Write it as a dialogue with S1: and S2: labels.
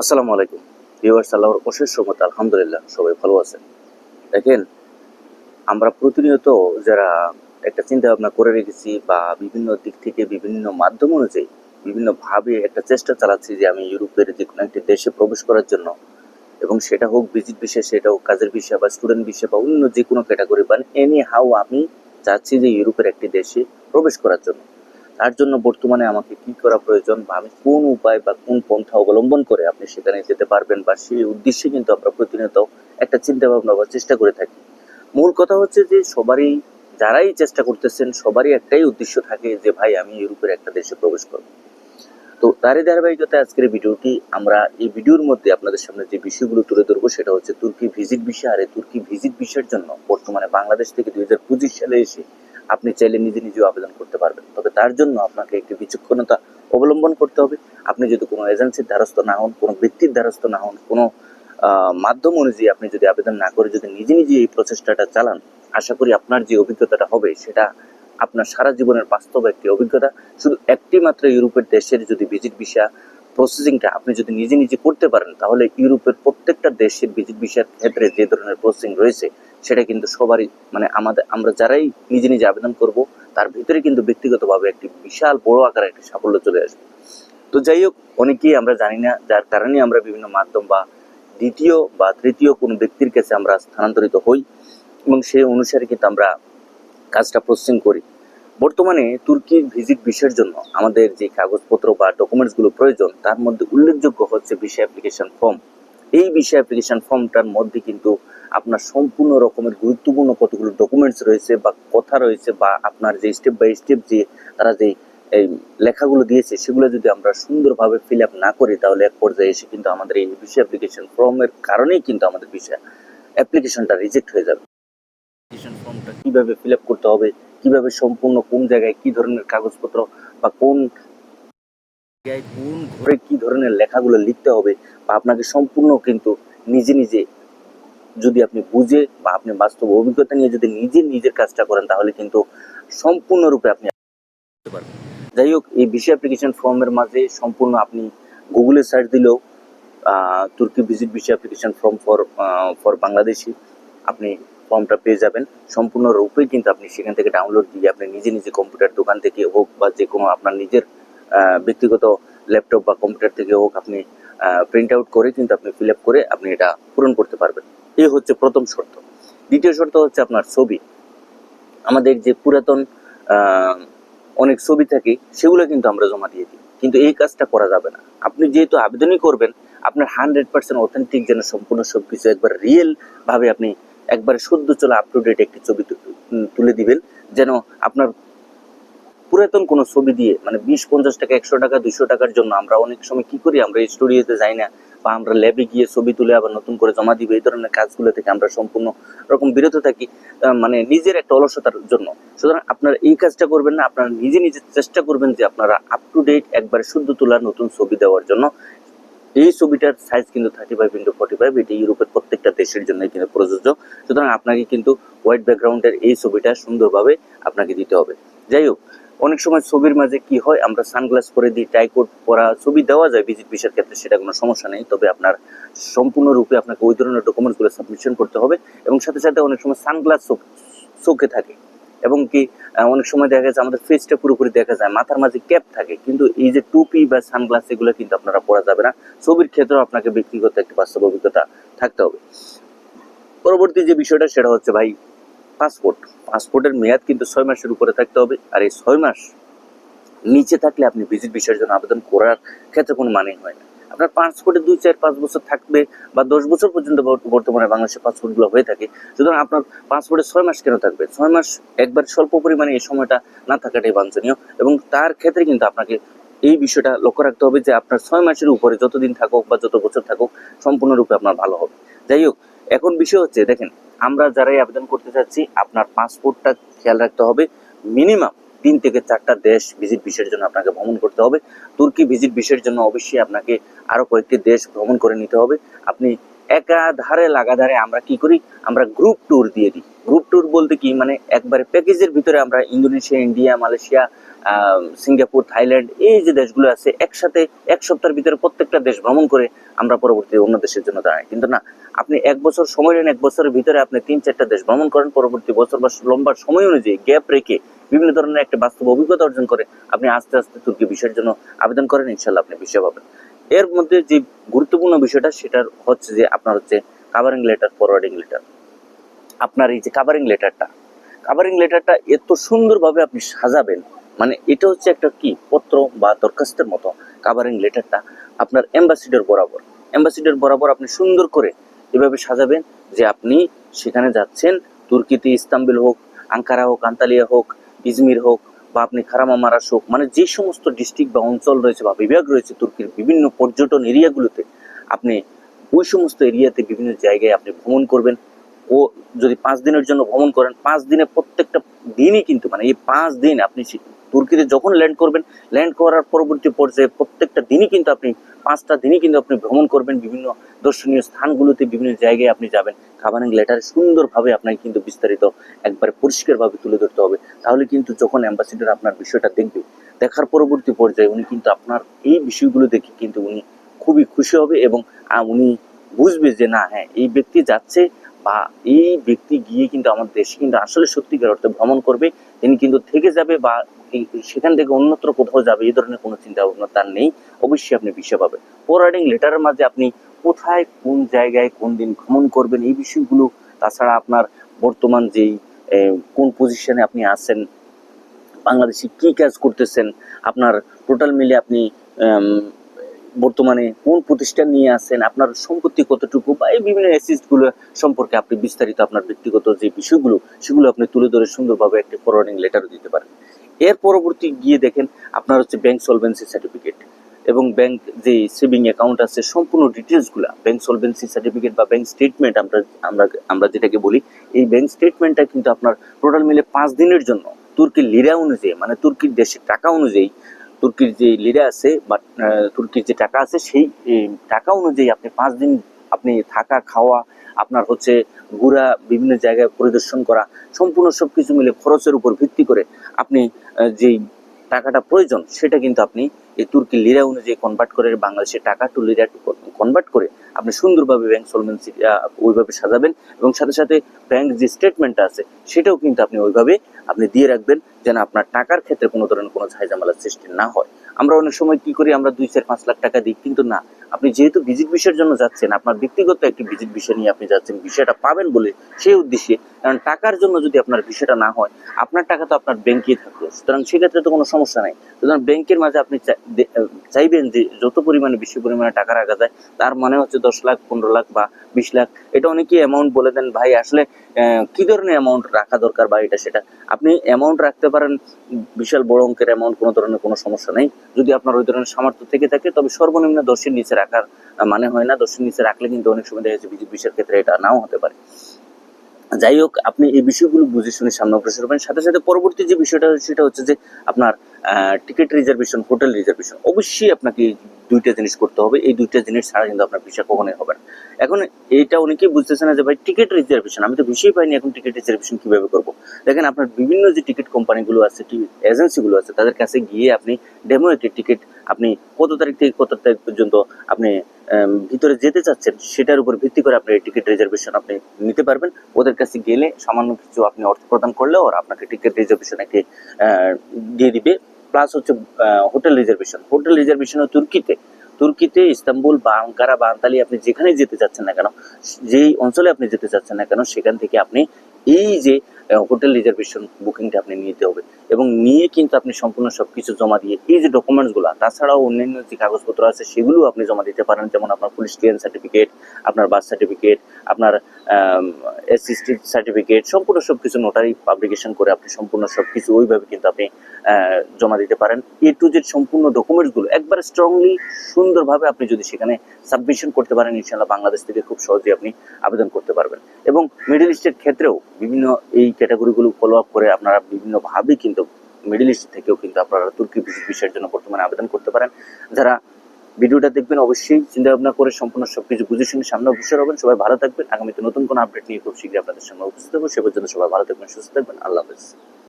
S1: আসসালামু আলাইকুম। ভিউয়ার্স, আল্লাহর অশেষ রহমত আলহামদুলিল্লাহ, সবাই ভালো আছেন। দেখেন, আমরা প্রতিনিয়ত যারা একটা চিন্তা ভাবনা করে রেখেছি বা বিভিন্ন দিক থেকে বিভিন্ন মাধ্যম অনুযায়ী বিভিন্নভাবে একটা চেষ্টা চালাচ্ছি যে আমি ইউরোপের যে কোনো একটি দেশে প্রবেশ করার জন্য। এবং সেটা হোক ভিজিট বিষয় সেটা হোক কাজের বিষয় বা স্টুডেন্ট বিষয় বা অন্য যে কোনো ক্যাটাগরি বা এনি হাউ আমি চাচ্ছি যে ইউরোপের একটি দেশে প্রবেশ করার জন্য। তার জন্য বর্তমানে আমাকে কি করা প্রয়োজন বা আমি কোন উপায় বা কোন পন্থা অবলম্বন করে আপনি সেখানে যেতে পারবেন বা সেই উদ্দেশ্যে কিন্তু আমরা প্রতিনিয়ত একটা চিন্তা ভাবনা বা চেষ্টা করে থাকি। মূল কথা হচ্ছে যে সবারই, যারাই চেষ্টা করতেছেন, সবারই একটাই উদ্দেশ্য থাকে যে, ভাই, আমি ইউরোপের একটা দেশে প্রবেশ করব। তো তারই ধারাবাহিকতায় আজকের ভিডিওটি আমরা এই ভিডিওর মধ্যে আপনাদের সামনে যে বিষয়গুলো তুলে ধরবো, সেটা হচ্ছে তুর্কি ভিজিট বিষয় আর এই তুর্কি ভিজিট বিষয়ের জন্য বর্তমানে বাংলাদেশ থেকে দুই হাজার পঁচিশ সালে এসে আপনি চাইলে নিজে নিজেও আবেদন করতে পারবেন। তবে তার জন্য আপনাকে একটি বিচক্ষণতা অবলম্বন করতে হবে। আপনি যদি কোনো এজেন্সির দ্বারস্থ না হন, কোনো ব্যক্তির দ্বারস্থ না হন, কোনো মাধ্যম অনুযায়ী আপনি যদি আবেদন না করে যদি নিজে নিজে এই প্রচেষ্টাটা চালান, আশা করি আপনার যে অভিজ্ঞতাটা হবে, সেটা আপনার সারা জীবনের বাস্তব একটি অভিজ্ঞতা। শুধু একটি মাত্র ইউরোপের দেশের যদি ভিজিট ভিসা প্রসেসিংটা আপনি যদি নিজে নিজে করতে পারেন, তাহলে ইউরোপের প্রত্যেকটা দেশের ভিজিট ভিসার ক্ষেত্রে যে ধরনের প্রসেসিং রয়েছে সেটা কিন্তু সবারই মানে আমাদের, আমরা যারাই নিজে নিজে আবেদন করব, তার ভিতরে কিন্তু ব্যক্তিগতভাবে একটি বিশাল বড় আকারে একটি সাফল্য চলে আসবে। তো যাই হোক, অনেকেই আমরা জানি না, যার কারণে আমরা বিভিন্ন মাধ্যম বা দ্বিতীয় বা তৃতীয় কোনো ব্যক্তির কাছে আমরা স্থানান্তরিত হই এবং সেই অনুসারে কিন্তু আমরা কাজটা প্রসেসিং করি। বর্তমানে তুর্কির ভিজিট ভিসার জন্য আমাদের যে কাগজপত্র বা ডকুমেন্টসগুলো প্রয়োজন, তার মধ্যে উল্লেখযোগ্য হচ্ছে ভিসা অ্যাপ্লিকেশন ফর্ম। এই ভিসা অ্যাপ্লিকেশন ফর্মটার মধ্যে কিন্তু আপনার সম্পূর্ণ রকমের গুরুত্বপূর্ণ কতগুলো ডকুমেন্টস রয়েছে বা কথা রয়েছে বা আপনার যে স্টেপ বাই স্টেপ যে তারা যে এই লেখাগুলো দিয়েছে, সেগুলো যদি আমরা সুন্দরভাবে ফিল আপ না করি, তাহলে এক পর্যায়ে এসে কিন্তু আমাদের এই ভিসা অ্যাপ্লিকেশন ফর্মের কারণেই কিন্তু আমাদের ভিসা অ্যাপ্লিকেশনটা রিজেক্ট হয়ে যাবে। অ্যাপ্লিকেশন ফর্মটা কীভাবে ফিল আপ করতে হবে, কীভাবে সম্পূর্ণ, কোন জায়গায় কি ধরনের কাগজপত্র বা কোন জায়গায় কোন ঘরে কি ধরনের লেখাগুলো লিখতে হবে বা আপনাকে সম্পূর্ণ কিন্তু নিজে নিজে যদি আপনি বুঝে বা আপনি বাস্তব অভিজ্ঞতা নিয়ে যদি নিজে নিজের কাজটা করেন, তাহলে কিন্তু সম্পূর্ণরূপে আপনি যাই হোক, এই ভিসা অ্যাপ্লিকেশন ফর্মের মাঝে সম্পূর্ণ আপনি গুগলে সার্চ দিলেও তুর্কি visit visa application form for for Bangladeshi আপনি ফর্মটা পেয়ে যাবেন। সম্পূর্ণ রূপেই কিন্তু আপনি সেখান থেকে ডাউনলোড দিয়ে আপনি নিজে নিজে কম্পিউটার দোকান থেকে হোক বা যে কোনো আপনার নিজের ব্যক্তিগত ল্যাপটপ বা কম্পিউটার থেকে হোক আপনি প্রিন্ট আউট করে কিন্তু আপনি ফিল আপ করে আপনি এটা পূরণ করতে পারবেন। এই হচ্ছে প্রথম শর্ত। দ্বিতীয় শর্ত হচ্ছে আপনার ছবি। আমাদের যে পুরাতন অনেক ছবি থাকে, সেগুলো কিন্তু আমরা জমা দিয়ে দিই। কিন্তু এই কাজটা করা যাবে না। আপনি যেহেতু আবেদনই করবেন, আপনার হান্ড্রেড পার্সেন্ট অথেন্টিক যেন সম্পূর্ণ সব কিছু একবার রিয়েল ভাবে আপনি একবার সদ্য চলা আপ টু ডেট একটি ছবি তুলে দিবেন, যেন আপনার পুরাতন কোনো ছবি দিয়ে মানে বিশ পঞ্চাশ টাকা, একশো টাকা, দুইশো টাকার জন্য আমরা অনেক সময় কি করি, আমরা স্টুডিওতে যাই না বা আমরা ল্যাবে গিয়ে ছবি তুলে আবার নতুন করে জমা দিব, এই ধরনের কাজগুলো থেকে আমরা সম্পূর্ণ রকম বিরত থাকি মানে নিজের একটা অলসতার জন্য। সুতরাং আপনারা এই কাজটা করবেন না, আপনারা নিজে নিজে চেষ্টা করবেন যে আপনারা আপ টু ডেট একবার শুদ্ধ তোলা নতুন ছবি দেওয়ার জন্য। এই ছবিটার সাইজ কিন্তু thirty five into forty five এটি ইউরোপের প্রত্যেকটা দেশের জন্য কিন্তু প্রযোজ্য। সুতরাং আপনাকে কিন্তু হোয়াইট ব্যাকগ্রাউন্ডের এই ছবিটা সুন্দরভাবে আপনাকে দিতে হবে। যাই হোক অনেক সময় ছবির মাঝে কি হয়, আমরা সানগ্লাস করে দিই টাইকোট পরা ছবি দেওয়া যায় ভিজিট ভিসার ক্ষেত্রে, সেটা কোনো সমস্যা নেই। তবে আপনার সম্পূর্ণরূপে আপনাকে ওই ধরনের ডকুমেন্টসগুলো সাবমিশন করতে হবে এবং সাথে সাথে অনেক সময় সানগ্লাস চোখে থাকে। এবং কি অনেক সময় দেখা যাচ্ছে আমাদের ফেসটা পুরোপুরি দেখা যায়, মাথার মাঝে ক্যাপ থাকে। কিন্তু এই যে টুপি বা সানগ্লাস, এগুলো কিন্তু আপনারা পরা যাবে না। ছবির ক্ষেত্রেও আপনাকে ব্যক্তিগত একটি বাস্তব অভিজ্ঞতা থাকতে হবে। পরবর্তী যে বিষয়টা, সেটা হচ্ছে ভাই পাসপোর্ট। পাসপোর্টের মেয়াদ কিন্তু ছয় মাসের উপরে থাকতে হবে। আর এই ছয় মাস নিচে থাকলে আপনি ভিজিট বিষয়ের জন্য আবেদন করার ক্ষেত্রে কোনো মানে হয় না। আপনার পাসপোর্টে দুই, চার, পাঁচ বছর থাকবে বা দশ বছর পর্যন্ত বর্তমানে বাংলাদেশের পাসপোর্টগুলো হয়ে থাকে। সুতরাং আপনার পাসপোর্টে ছয় মাস কেন থাকবে? ছয় মাস একবার স্বল্প পরিমাণে এই সময়টা না থাকাটাই বাঞ্ছনীয় এবং তার ক্ষেত্রে কিন্তু আপনাকে এই বিষয়টা লক্ষ্য রাখতে হবে যে আপনার ছয় মাসের উপরে যতদিন থাকুক বা যত বছর থাকুক সম্পূর্ণরূপে আপনার ভালো হবে। যাই হোক এখন বিষয় হচ্ছে, দেখেন, আমরা যারাই আবেদন করতে চাচ্ছি, আপনার পাসপোর্টটা খেয়াল রাখতে হবে। মিনিমাম তিন থেকে চারটা দেশ ভিজিট বিষয়ের জন্য আপনাকে ভ্রমণ করতে হবে। তুর্কি ভিজিট বিষয়ের জন্য অবশ্যই আপনাকে আরও কয়েকটি দেশ ভ্রমণ করে নিতে হবে। আপনি একাধারে লাগাধারে আমরা কি করি? আমরা গ্রুপ ট্যুর দিয়ে দিই। গ্রুপ ট্যুর বলতে কি মানে একবারে প্যাকেজের ভিতরে আমরা Indonesia, India, Malaysia Singapore, Thailand, এই যে দেশগুলো আছে, একসাথে এক সপ্তাহের ভিতরে প্রত্যেকটা দেশ ভ্রমণ করে আমরা পরবর্তী অন্য দেশের জন্য দাঁড়াই। কিন্তু না, আপনি এক বছর সময় নেন, এক বছরের ভিতরে আপনি তিন, চারটা দেশ ভ্রমণ করেন, পরবর্তী বছর বা লম্বা সময় অনুযায়ী গ্যাপ রেখে বিভিন্ন ধরনের একটা বাস্তব অভিজ্ঞতা অর্জন করে আপনি আস্তে আস্তে তুর্কি বিষয়ের জন্য আবেদন করেন ইনশাল্লাহ আপনি বিষয় পাবেন। এর মধ্যে যে গুরুত্বপূর্ণ বিষয়টা, সেটার হচ্ছে যে আপনার হচ্ছে কাভারিং লেটার ফরওয়ার্ডিং লেটার আপনার এই যে কাভারিং লেটারটা কাভারিং লেটারটা এত সুন্দরভাবে আপনি সাজাবেন মানে এটা হচ্ছে একটা কি পত্র বা দরখাস্তের মতো কাভারিং লেটারটা আপনার অ্যাম্বাসিডর বরাবর। অ্যাম্বাসিডর বরাবর আপনি সুন্দর করে এভাবে সাজাবেন যে আপনি সেখানে যাচ্ছেন, তুর্কিতে ইস্তাম্বুল হোক, আঙ্কারা হোক, আন্তালিয়া হোক, ইজমির হোক বা আপনি খারামামারাস হোক মানে যে সমস্ত ডিস্ট্রিক্ট বা অঞ্চল রয়েছে বা বিভাগ রয়েছে তুর্কির বিভিন্ন পর্যটন এরিয়াগুলোতে আপনি ওই সমস্ত এরিয়াতে বিভিন্ন জায়গায় আপনি ভ্রমণ করবেন। ও যদি পাঁচ দিনের জন্য ভ্রমণ করেন, পাঁচ দিনে প্রত্যেকটা দিনই কিন্তু মানে এই পাঁচ দিন আপনি তুর্কিতে যখন ল্যান্ড করবেন ল্যান্ড করার পরবর্তী পর্যায়ে প্রত্যেকটা দিনই কিন্তু আপনি, পাঁচটা দিনই কিন্তু আপনি ভ্রমণ করবেন, বিভিন্ন দর্শনীয় স্থানগুলোতে, বিভিন্ন জায়গায় আপনি যাবেন। খাবারিং লেটারে সুন্দরভাবে আপনাকে কিন্তু বিস্তারিত একবারে পরিষ্কারভাবে তুলে ধরতে হবে। তাহলে কিন্তু যখন অ্যাম্বাসিডার আপনার বিষয়টা দেখবে, দেখার পরবর্তী পর্যায়ে উনি কিন্তু আপনার এই বিষয়গুলো দেখে কিন্তু উনি খুবই খুশি হবে এবং উনি বুঝবে যে না হ্যাঁ এই ব্যক্তি যাচ্ছে বা এই ব্যক্তি গিয়ে কিন্তু আমার দেশে কিন্তু আসলে সত্যিকার অর্থে ভ্রমণ করবে, তিনি কিন্তু থেকে যাবে বা সেখান থেকে অন্যত্র কোথাও যাবে, এই ধরনের কোনো চিন্তা ভাবনা তার নেই। অবশ্যই আপনি বিষয় পাবেন। ফরওয়ার্ডিং লেটারের মাঝে আপনি কোথায়, কোন জায়গায়, কোন দিন ভ্রমণ করবেন, এই বিষয়গুলো, তাছাড়া আপনার বর্তমান যেই কোন পজিশনে আপনি আছেন, বাংলাদেশে কি কাজ করতেছেন, আপনার টোটাল মিলে আপনি বর্তমানে কোন প্রতিষ্ঠান নিয়ে আছেন, আপনার সম্পত্তি কতটুকু, বা এই বিভিন্ন অ্যাসিস্টগুলো সম্পর্কে আপনি বিস্তারিত আপনার ব্যক্তিগত যে বিষয়গুলো, সেগুলো আপনি তুলে ধরে সুন্দরভাবে একটি ফরওয়ার্ডিং লেটারও দিতে পারেন। এর পরবর্তী গিয়ে দেখেন আপনার হচ্ছে ব্যাংক সলভেন্সি সার্টিফিকেট এবং ব্যাংক যে সেভিং অ্যাকাউন্ট আছে, সম্পূর্ণ ডিটেলসগুলো ব্যাংক সলভেন্সি সার্টিফিকেট বা ব্যাংক স্টেটমেন্ট আমরা আমরা আমরা যেটাকে বলি, এই ব্যাংক স্টেটমেন্টটা কিন্তু আপনার টোটাল মিলে পাঁচ দিনের জন্য। তুর্কির লিরা অনুযায়ী মানে তুর্কির দেশের টাকা অনুযায়ী তুর্কির যে লিরা আছে বা তুর্কির যে টাকা আছে সেই টাকা অনুযায়ী আপনি পাঁচ দিন আপনি থাকা, খাওয়া, আপনার হচ্ছে ঘোরা, বিভিন্ন জায়গায় পরিদর্শন করা, সম্পূর্ণ সব কিছু মিলে খরচের উপর ভিত্তি করে আপনি যেই টাকাটা প্রয়োজন সেটা কিন্তু আপনি এই তুর্কি লিরা অনুযায়ী কনভার্ট করে বাংলাদেশে টাকা টু লিরা কনভার্ট করে আপনি সুন্দরভাবে ব্যাংক সলভেন্সি ওইভাবে সাজাবেন এবং সাথে সাথে ব্যাংক যে স্টেটমেন্টটা আছে সেটাও কিন্তু আপনি ওইভাবে আপনি দিয়ে রাখবেন যেন আপনার টাকার ক্ষেত্রে কোনো ধরনের কোনো ঝামেলার সৃষ্টি না হয়। আমরা অনেক সময় কি করি? আমরা দুই চার পাঁচ লাখ টাকা দিই, কিন্তু না আপনি যেহেতু ভিজিট বিষয়ের জন্য যাচ্ছেন, আপনার ব্যক্তিগত একটি ভিজিট বিষয় নিয়ে আপনি যাচ্ছেন, বিষয়টা পাবেন বলে সেই উদ্দেশ্যে, কারণ টাকার জন্য যদি আপনার বিষয়টা না হয়, আপনার টাকা তো আপনার ব্যাংকেই থাকল। সুতরাং সেক্ষেত্রে তো কোনো সমস্যা নাই। সুতরাং ব্যাংকের মাঝে আপনি চাই- চাইবেন যে যত পরিমাণে বেশি পরিমাণে টাকা রাখা যায়, তার মানে হচ্ছে দশ লাখ, পনেরো লাখ বা বিশ লাখ। এটা অনেকেই অ্যামাউন্ট বলে দেন, ভাই, আসলে কি ধরনের অ্যামাউন্ট রাখা দরকার বা এটা সেটা? আপনি অ্যামাউন্ট রাখতে পারেন, বিশাল বড় অঙ্কের অ্যামাউন্ট কোনো ধরনের কোনো সমস্যা নেই। যদি আপনার ওই ধরনের সামর্থ্য থেকে থাকে, তবে সর্বনিম্ন দশের নিচে রাখার মানে হয় না দশের নিচে রাখলে কিন্তু অনেক সময় দেখা যাচ্ছে বিজিট বিষয়ের ক্ষেত্রে এটা নাও হতে পারে। যাই হোক, আপনি এই বিষয়গুলো বুঝে শুনে সামনে অগ্রসর হবেন। সাথে সাথে পরবর্তী যে বিষয়টা, সেটা হচ্ছে যে আপনার টিকিট রিজার্ভেশন হোটেল রিজার্ভেশন অবশ্যই আপনাকে দুইটা জিনিস করতে হবে, এই দুইটা জিনিস ছাড়া কিন্তু আপনার ভিসা কখনোই হবে না। এখন এইটা অনেকেই বুঝতেছে না যে, ভাই টিকিট রিজার্ভেশন আমি তো ভিসাই পাইনি, এখন টিকিট রিজার্ভেশন কীভাবে করব? দেখেন, আপনার বিভিন্ন যে টিকিট কোম্পানিগুলো আছে এজেন্সিগুলো আছে, তাদের কাছে গিয়ে আপনি ডেমো একটি টিকিট আপনি কত তারিখ থেকে কত তারিখ পর্যন্ত আপনি ভিতরে যেতে চাচ্ছেন, সেটার উপর ভিত্তি করে আপনি টিকিট রিজার্ভেশন আপনি নিতে পারবেন। ওদের কাছে গেলে সামান্য কিছু আপনি অর্থ প্রদান করলে ওরা আপনাকে টিকিট রিজার্ভেশন একটি দিয়ে দিবে। প্লাস হচ্ছে হোটেল রিজার্ভেশন হোটেল রিজার্ভেশন তুর্কিতে। তুর্কিতে ইস্তাম্বুল, বা আঙ্কারা, বা আন্তালি আপনি যেখানে যেতে চাচ্ছেন না কেন, যেই অঞ্চলে আপনি যেতে চাচ্ছেন না কেন, সেখান থেকে আপনি এই যে হোটেল রিজার্ভেশন বুকিংটা আপনি নিতে হবে। এবং নিয়ে কিন্তু আপনি সম্পূর্ণ সবকিছু জমা দিয়ে, এই যে ডকুমেন্টসগুলো তাছাড়াও অন্যান্য যে কাগজপত্র আছে সেগুলো আপনি জমা দিতে পারেন। যেমন আপনার পুলিশ ক্লিয়ারেন্স সার্টিফিকেট আপনার বার্থ সার্টিফিকেট আপনার এসিস্টি সার্টিফিকেট সম্পূর্ণ সবকিছু নোটারি পাবলিকেশন করে আপনি সম্পূর্ণ সবকিছু ওইভাবে কিন্তু আপনি জমা দিতে পারেন। এ টু জেড সম্পূর্ণ ডকুমেন্টসগুলো একবার স্ট্রংলি সুন্দরভাবে আপনি যদি সেখানে সাবমিশন করতে পারেন ইনশাল্লাহ বাংলাদেশ থেকে খুব সহজেই আপনি আবেদন করতে পারবেন। এবং মিডল ইস্টের ক্ষেত্রেও বিভিন্ন এই ক্যাটাগরিগুলো ফলো আপ করে আপনারা বিভিন্নভাবে কিন্তু মিডল ইস্ট থেকেও কিন্তু আপনারা তুর্কি বিষয়ের জন্য বর্তমানে আবেদন করতে পারেন। যারা ভিডিওটা দেখবেন, অবশ্যই চিন্তা ভাবনা করে সম্পূর্ণ সবকিছু বুঝে শুনে সামনে অবশ্যই হবেন। সবাই ভালো থাকবেন। আগামীতে নতুন কোনো আপডেট নিয়ে খুব শীঘ্রই আপনাদের সামনে উপস্থিত হব। সে পর্যন্ত সবাই ভালো থাকবেন, সুস্থ থাকবেন। আল্লাহ হাফেজ।